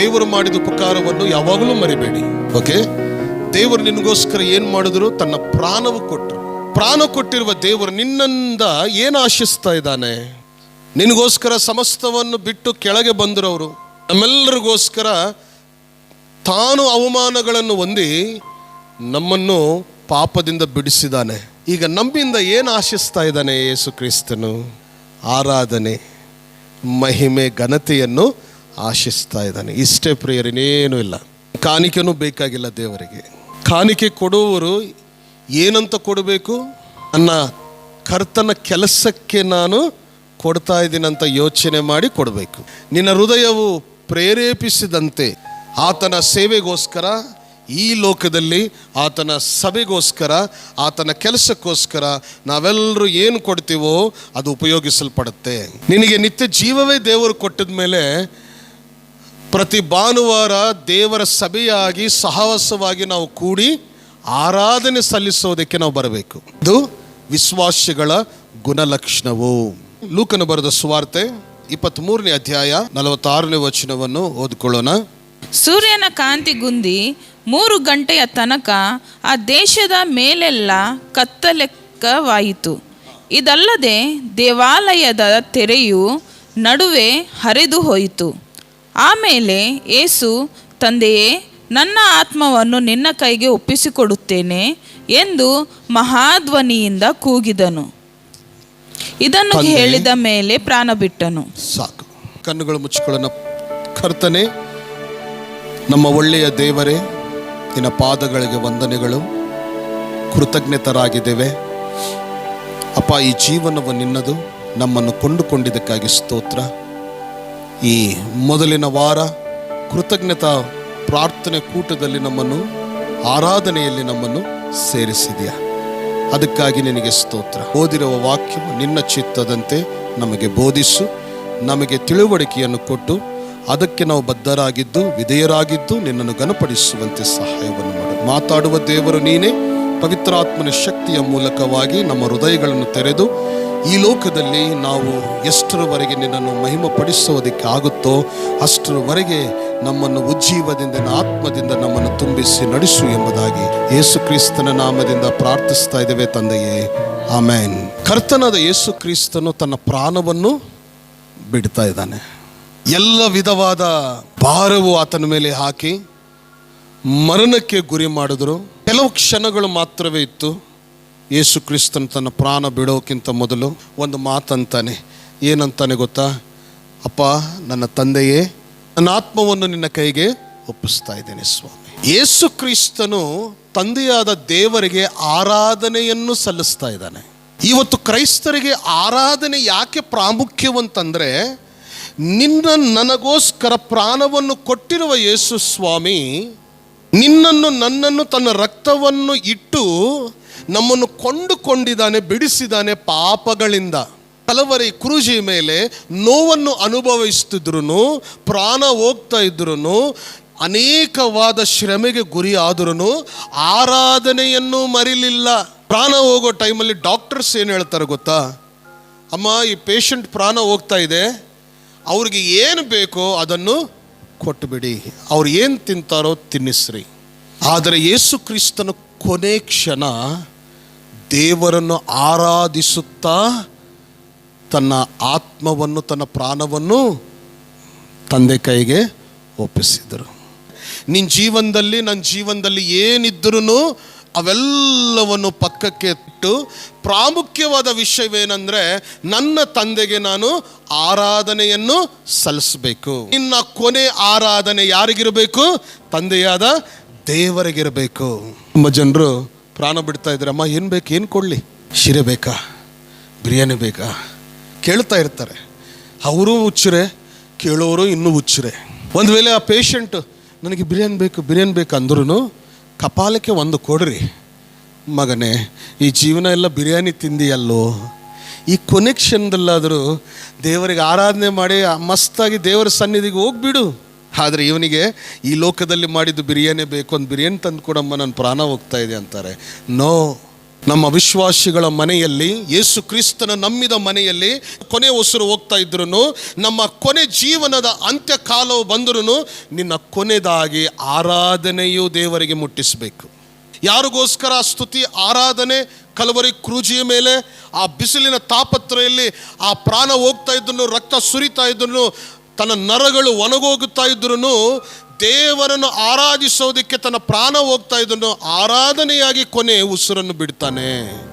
ದೇವರು ಮಾಡಿದ ಉಪಕಾರವನ್ನು ಯಾವಾಗಲೂ ಮರಿಬೇಡಿ. ಓಕೆ ದೇವರು ನಿನಗೋಸ್ಕರ ಏನ್ ಮಾಡಿದ್ರು? ತನ್ನ ಪ್ರಾಣವು ಕೊಟ್ಟರು. ಪ್ರಾಣ ಕೊಟ್ಟಿರುವ ದೇವರು ನಿನ್ನಿಂದ ಏನು ಆಶಿಸ್ತಾ ಇದ್ದಾನೆ? ನಿನಗೋಸ್ಕರ ಸಮಸ್ತವನ್ನು ಬಿಟ್ಟು ಕೆಳಗೆ ಬಂದಿರೋರು ನಮ್ಮೆಲ್ಲರಿಗೋಸ್ಕರ ತಾನು ಅವಮಾನಗಳನ್ನು ಹೊಂದಿ ನಮ್ಮನ್ನು ಪಾಪದಿಂದ ಬಿಡಿಸಿದ್ದಾನೆ. ಈಗ ನಂಬಿಂದ ಏನು ಆಶಿಸ್ತಾ ಇದ್ದಾನೆ ಯೇಸು ಕ್ರಿಸ್ತನು? ಆರಾಧನೆ, ಮಹಿಮೆ, ಘನತೆಯನ್ನು ಆಶಿಸ್ತಾ ಇದ್ದಾನೆ. ಇಷ್ಟೇ ಪ್ರಿಯರಿನೇನೂ ಇಲ್ಲ. ಕಾಣಿಕೆನೂ ಬೇಕಾಗಿಲ್ಲ ದೇವರಿಗೆ. ಕಾಣಿಕೆ ಕೊಡುವವರು ಏನಂತ ಕೊಡಬೇಕು ನನ್ನ ಕರ್ತನ ಕೆಲಸಕ್ಕೆ ನಾನು ಕೊಡ್ತಾ ಇದ್ದೀನಂತ ಯೋಚನೆ ಮಾಡಿ ಕೊಡಬೇಕು. ನಿನ್ನ ಹೃದಯವು ಪ್ರೇರೇಪಿಸಿದಂತೆ ಆತನ ಸೇವೆಗೋಸ್ಕರ, ಈ ಲೋಕದಲ್ಲಿ ಆತನ ಸಭೆಗೋಸ್ಕರ, ಆತನ ಕೆಲಸಕ್ಕೋಸ್ಕರ ನಾವೆಲ್ಲರೂ ಏನು ಕೊಡ್ತೀವೋ ಅದು ಉಪಯೋಗಿಸಲ್ಪಡುತ್ತೆ. ನಿನಗೆ ನಿತ್ಯ ಜೀವವೇ ದೇವರು ಕೊಟ್ಟಿದ ಮೇಲೆ ಪ್ರತಿ ಭಾನುವಾರ ದೇವರ ಸಭೆಯಾಗಿ ಸಹವಾಸವಾಗಿ ನಾವು ಕೂಡಿ ಆರಾಧನೆ ಸಲ್ಲಿಸೋದಕ್ಕೆ ನಾವು ಬರಬೇಕು. ಇದು ವಿಶ್ವಾಸಿಗಳ ಗುಣಲಕ್ಷಣವು. ಲೂಕನು ಬರೆದ ಸುವಾರ್ತೆ ಇಪ್ಪತ್ತ್ಮೂರನೇ ಅಧ್ಯಾಯ ನಲವತ್ತಾರನೇ ವಚನವನ್ನು ಓದ್ಕೊಳ್ಳೋಣ. ಸೂರ್ಯನ ಕಾಂತಿ ಗುಂದಿ ಮೂರು ಗಂಟೆಯ ತನಕ ಆ ದೇಶದ ಮೇಲೆಲ್ಲ ಕತ್ತಲೆಕ್ಕವಾಯಿತು. ಇದಲ್ಲದೆ ದೇವಾಲಯದ ತೆರೆಯು ನಡುವೆ ಹರಿದು ಹೋಯಿತು. ಆಮೇಲೆ ಏಸು ತಂದೆಯೇ ನನ್ನ ಆತ್ಮವನ್ನು ನಿನ್ನ ಕೈಗೆ ಒಪ್ಪಿಸಿಕೊಡುತ್ತೇನೆ ಎಂದು ಮಹಾಧ್ವನಿಯಿಂದ ಕೂಗಿದನು. ಇದನ್ನು ಹೇಳಿದ ಮೇಲೆ ಪ್ರಾಣ ಬಿಟ್ಟನು. ಸಾಕು. ಕಣ್ಣುಗಳು ಮುಚ್ಚಿಕೊಳ್ಳೋಣ. ಕರ್ತನೆ ನಮ್ಮ ಒಳ್ಳೆಯ ದೇವರೇ ನಿನ್ನ ಪಾದಗಳಿಗೆ ವಂದನೆಗಳು. ಕೃತಜ್ಞತರಾಗಿದ್ದೇವೆ. ಅಪ್ಪ ಈ ಜೀವನವು ನಿನ್ನದು ನಮ್ಮನ್ನು ಕೊಂಡುಕೊಂಡಿದ್ದಕ್ಕಾಗಿ ಸ್ತೋತ್ರ. ಈ ಮೊದಲಿನ ವಾರ ಕೃತಜ್ಞತಾ ಪ್ರಾರ್ಥನೆ ಕೂಟದಲ್ಲಿ ನಮ್ಮನ್ನು, ಆರಾಧನೆಯಲ್ಲಿ ನಮ್ಮನ್ನು ಸೇರಿಸಿದೆಯಾ? ಅದಕ್ಕಾಗಿ ನಿನಗೆ ಸ್ತೋತ್ರ. ಓದಿರುವ ವಾಕ್ಯವು ನಿನ್ನ ಚಿತ್ತದಂತೆ ನಮಗೆ ಬೋಧಿಸು, ನಮಗೆ ತಿಳುವಳಿಕೆಯನ್ನು ಕೊಟ್ಟು, ಅದಕ್ಕೆ ನಾವು ಬದ್ಧರಾಗಿದ್ದು, ವಿಧೇಯರಾಗಿದ್ದು ನಿನ್ನನ್ನು ಗನಪಡಿಸುವಂತೆ ಸಹಾಯವನ್ನು ಮಾಡು. ಮಾತಾಡುವ ದೇವರು ನೀನೇ. ಪವಿತ್ರಾತ್ಮನ ಶಕ್ತಿಯ ಮೂಲಕವಾಗಿ ನಮ್ಮ ಹೃದಯಗಳನ್ನು ತೆರೆದು ಈ ಲೋಕದಲ್ಲಿ ನಾವು ಎಷ್ಟರವರೆಗೆ ನಿನ್ನನ್ನು ಮಹಿಮಪಡಿಸೋದಕ್ಕೆ ಆಗುತ್ತೋ ಅಷ್ಟರವರೆಗೆ ನಮ್ಮನ್ನು ಉಜ್ಜೀವದಿಂದ, ಆತ್ಮದಿಂದ ನಮ್ಮನ್ನು ತುಂಬಿಸಿ ನಡೆಸು ಎಂಬುದಾಗಿ ಯೇಸು ಕ್ರಿಸ್ತನ ನಾಮದಿಂದ ಪ್ರಾರ್ಥಿಸ್ತಾ ಇದ್ದೇವೆ ತಂದೆಯೇ. ಆಮೇನ್. ಕರ್ತನಾದ ಯೇಸು ಕ್ರಿಸ್ತನು ತನ್ನ ಪ್ರಾಣವನ್ನು ಬಿಡ್ತಾ ಇದ್ದಾನೆ. ಎಲ್ಲ ವಿಧವಾದ ಭಾರವು ಆತನ ಮೇಲೆ ಹಾಕಿ ಮರಣಕ್ಕೆ ಗುರಿ ಮಾಡಿದ್ರು. ಕೆಲವು ಕ್ಷಣಗಳು ಮಾತ್ರವೇ ಇತ್ತು. ಯೇಸು ಕ್ರಿಸ್ತನ್ ತನ್ನ ಪ್ರಾಣ ಬಿಡೋಕ್ಕಿಂತ ಮೊದಲು ಒಂದು ಮಾತಂತಾನೆ, ಏನಂತಾನೆ ಗೊತ್ತಾ? ಅಪ್ಪ, ನನ್ನ ತಂದೆಯೇ, ನನ್ನ ಆತ್ಮವನ್ನು ನಿನ್ನ ಕೈಗೆ ಒಪ್ಪಿಸ್ತಾ ಇದ್ದೇನೆ ಸ್ವಾಮಿ. ಯೇಸು ಕ್ರಿಸ್ತನು ತಂದೆಯಾದ ದೇವರಿಗೆ ಆರಾಧನೆಯನ್ನು ಸಲ್ಲಿಸ್ತಾ ಇದ್ದಾನೆ. ಇವತ್ತು ಕ್ರೈಸ್ತರಿಗೆ ಆರಾಧನೆ ಯಾಕೆ ಪ್ರಾಮುಖ್ಯವಂತಂದರೆ, ನಿನ್ನ ನನಗೋಸ್ಕರ ಪ್ರಾಣವನ್ನು ಕೊಟ್ಟಿರುವ ಯೇಸು ಸ್ವಾಮಿ ನಿನ್ನನ್ನು ನನ್ನನ್ನು ತನ್ನ ರಕ್ತವನ್ನು ಇಟ್ಟು ನಮ್ಮನ್ನು ಕೊಂಡುಕೊಂಡಿದ್ದಾನೆ, ಬಿಡಿಸಿದ್ದಾನೆ ಪಾಪಗಳಿಂದ. ಕಲವರಿ ಕ್ರೂಜಿ ಮೇಲೆ ನೋವನ್ನು ಅನುಭವಿಸ್ತಿದ್ರು ಪ್ರಾಣ ಹೋಗ್ತಾ ಇದ್ರು ಅನೇಕವಾದ ಶ್ರಮೆಗೆ ಗುರಿ ಆದ್ರೂ ಆರಾಧನೆಯನ್ನು ಮರಿಲಿಲ್ಲ. ಪ್ರಾಣ ಹೋಗೋ ಟೈಮಲ್ಲಿ ಡಾಕ್ಟರ್ಸ್ ಏನು ಹೇಳ್ತಾರೆ ಗೊತ್ತಾ? ಅಮ್ಮ, ಈ ಪೇಷಂಟ್ ಪ್ರಾಣ ಹೋಗ್ತಾ ಇದೆ. ಅವ್ರಿಗೆ ಏನು ಬೇಕೋ ಅದನ್ನು ಕೊಟ್ಟುಬಿಡಿ. ಅವ್ರು ಏನು ತಿಂತಾರೋ ತಿನ್ನಿಸ್ರಿ. ಆದರೆ ಯೇಸು ಕ್ರಿಸ್ತನ ಕೊನೆ ಕ್ಷಣ ದೇವರನ್ನು ಆರಾಧಿಸುತ್ತಾ ತನ್ನ ಆತ್ಮವನ್ನು, ತನ್ನ ಪ್ರಾಣವನ್ನು ತಂದೆ ಕೈಗೆ ಒಪ್ಪಿಸಿದರು. ನಿನ್ನ ಜೀವನದಲ್ಲಿ ನನ್ನ ಜೀವನದಲ್ಲಿ ಏನಿದ್ರೂ ಅವೆಲ್ಲವನ್ನು ಪಕ್ಕಕ್ಕೆ ಇಟ್ಟು ಪ್ರಾಮುಖ್ಯವಾದ ವಿಷಯವೇನೆಂದರೆ ನನ್ನ ತಂದೆಗೆ ನಾನು ಆರಾಧನೆಯನ್ನು ಸಲ್ಲಿಸಬೇಕು. ಇನ್ನ ಕೊನೆ ಆರಾಧನೆ ಯಾರಿಗಿರಬೇಕು? ತಂದೆಯಾದ ದೇವರಿಗಿರಬೇಕು. ತುಂಬ ಜನರು ಪ್ರಾಣ ಬಿಡ್ತಾ ಅಮ್ಮ, ಏನು ಬೇಕು? ಏನು ಕೊಡಲಿ? ಶಿರೆ ಬೇಕಾ? ಬಿರಿಯಾನಿ ಬೇಕಾ? ಕೇಳ್ತಾ ಇರ್ತಾರೆ. ಅವರು ಹುಚ್ಚರೆ, ಕೇಳೋರು ಇನ್ನೂ ಹುಚ್ಚರೆ. ಒಂದು ವೇಳೆ ಆ ಪೇಷಂಟ್ ನನಗೆ ಬಿರಿಯಾನಿ ಬೇಕು ಬಿರಿಯಾನಿ ಬೇಕು ಅಂದ್ರೂ ಕಪಾಲಕ್ಕೆ ಒಂದು ಕೊಡ್ರಿ. ಮಗನೇ, ಈ ಜೀವನ ಎಲ್ಲ ಬಿರಿಯಾನಿ ತಿಂದಿಯಲ್ಲೋ? ಈ ಕೊನೆಕ್ಷನ್ದಲ್ಲಾದರೂ ದೇವರಿಗೆ ಆರಾಧನೆ ಮಾಡಿ ಮಸ್ತಾಗಿ ದೇವರ ಸನ್ನಿಧಿಗೆ ಹೋಗ್ಬಿಡು. ಆದರೆ ಇವನಿಗೆ ಈ ಲೋಕದಲ್ಲಿ ಮಾಡಿದ್ದು ಬಿರಿಯಾನಿ ಬೇಕು ಒಂದು ಬಿರಿಯಾನಿ ತಂದು ಕೊಡಮ್ಮ ನನ್ನ ಪ್ರಾಣ ಹೋಗ್ತಾ ಇದೆ ಅಂತಾರೆ. ನೋ. ನಮ್ಮ ವಿಶ್ವಾಸಿಗಳ ಮನೆಯಲ್ಲಿ ಯೇಸು ಕ್ರಿಸ್ತನ ನಂಬಿದ ಮನೆಯಲ್ಲಿ ಕೊನೆ ಉಸಿರು ಹೋಗ್ತಾ ಇದ್ರು ನಮ್ಮ ಕೊನೆ ಜೀವನದ ಅಂತ್ಯಕಾಲವು ಬಂದರೂ ನಿನ್ನ ಕೊನೆದಾಗಿ ಆರಾಧನೆಯು ದೇವರಿಗೆ ಮುಟ್ಟಿಸಬೇಕು. ಯಾರಿಗೋಸ್ಕರ ಸ್ತುತಿ, ಆರಾಧನೆ, ಕಲವರಿ ಕ್ರೂಜಿಯ ಮೇಲೆ, ಆ ಬಿಸಿಲಿನ ತಾಪತ್ರೆಯಲ್ಲಿ, ಆ ಪ್ರಾಣ ಹೋಗ್ತಾ ಇದ್ರು ರಕ್ತ ಸುರಿತಾ ಇದ್ರು ತನ್ನ ನರಗಳು ಒಣಗೋಗುತ್ತಾ ಇದ್ರೂ ದೇವರನ್ನು ಆರಾಧಿಸೋದಕ್ಕೆ ತನ್ನ ಪ್ರಾಣ ಹೋಗ್ತಾ ಇದ್ದನು. ಆರಾಧನೆಯಾಗಿ ಕೊನೆ ಉಸಿರನ್ನು ಬಿಡ್ತಾನೆ.